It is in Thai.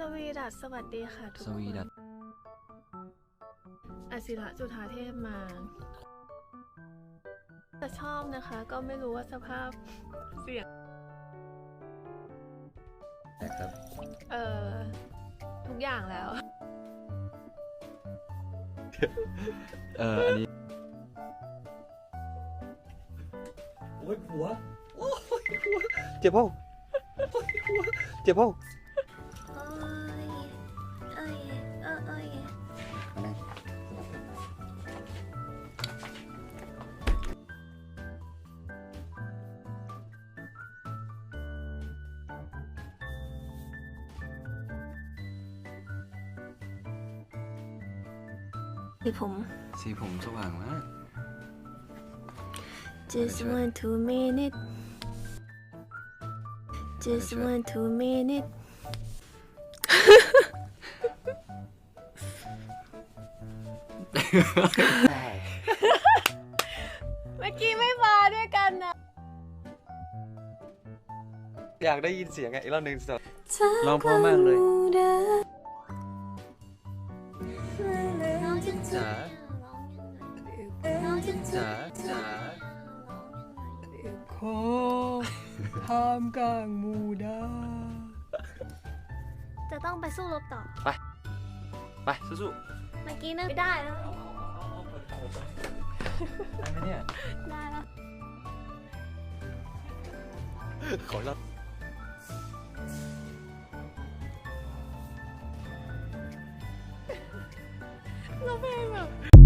สวีดัสสวัสดีค่ะทุกสคนวีดัตอศิระจุธาเทพมาจะชอบนะคะ ก็ไม่รู้ว่าสภาพ เสียง นะครับ เอ่อ ทุกอย่างแล้ว เอออันนี้โอ้ยหัวโอ้ยหัว เจ็บเปล่าโอ้ยหัวเจ็บเปล่า ที่ผม สีผมสว่างมาก just want to minute just want to minute เมื่อกี้ไม่มาด้วยกันนะ อยากได้ยินเสียงไงอีกรอบหนึ่งสองร้องเพราะมากเลย จะจ๋าน้องจะจ๋าจ๋าขอทามกลางหมูดาจะต้องไปสู้รบต่อ ไปสู้เมื่อกี้นึกไม่ได้แล้ว ๆได้ไหมเนี่ย ได้แล้ว ขอรับ Não veio meu.